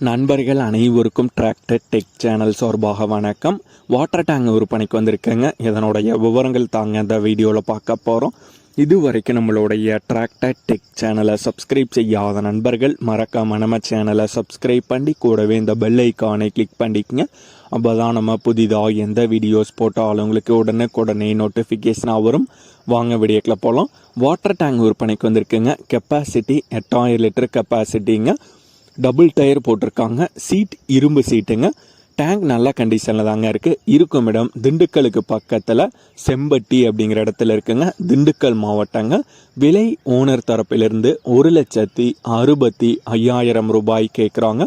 நண்பர்கள் அனைவருக்கும் tractor tech channel சார்பாக வணக்கம். வாட்டர் டேங்க் விற்பனைக்கு வந்திருக்கேங்க. இதனுடைய விவரங்கள் தாங்க இந்த வீடியோவில் பார்க்க போகிறோம் இது வரைக்கும் நம்மளுடைய டிராக்டர் டெக் சேனலை சப்ஸ்கிரைப் செய்யாத நண்பர்கள் மறக்காம நம்ம சேனலை சப்ஸ்கிரைப் பண்ணி கூடவே இந்த பெல் ஐக்கானை கிளிக் பண்ணிக்கங்க. அப்போ தான் நம்ம புதிதாக எந்த வீடியோஸ் போட்டாலும் உங்களுக்கு உடனுக்குடனே நோட்டிஃபிகேஷனாக வரும். வாங்க வீடியோக்கில் போகலாம் வாட்டர் டேங்க் விற்பனைக்கு வந்திருக்குங்க. கெப்பாசிட்டி எட்டாயிரம் லிட்டர் கெப்பாசிட்டிங்க டபுள் டயர் போட்டிருக்காங்க. சீட் இரும்பு சீட்டுங்க. டேங்க் நல்ல கண்டிஷனில் தாங்க இருக்குது இருக்கும் இடம் திண்டுக்கலுக்கு பக்கத்தில் செம்பட்டி அப்படிங்கிற இடத்துல இருக்குங்க. திண்டுக்கல் மாவட்டங்க. விலை ஓனர் தரப்பிலிருந்து ஒரு லட்சத்தி அறுபத்தி ஐயாயிரம் ரூபாய் கேட்குறாங்க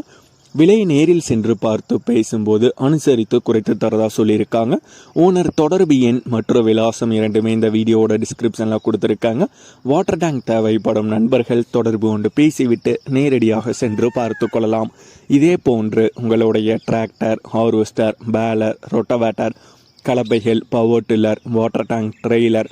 விலை நேரில் சென்று பார்த்து பேசும்போது அனுசரித்து குறைத்து தரதா சொல்லியிருக்காங்க. ஓனர் தொடர்பு எண் மற்றும் விலாசம் இரண்டுமே இந்த வீடியோவோட டிஸ்கிரிப்ஷனில் கொடுத்துருக்காங்க. வாட்டர் டேங்க் தேவைப்படும் நண்பர்கள் தொடர்பு கொண்டு பேசிவிட்டு நேரடியாக சென்று பார்த்து கொள்ளலாம். இதே போன்று உங்களுடைய tractor harvester baler rotavator கலப்பைகள் power tiller water tank trailer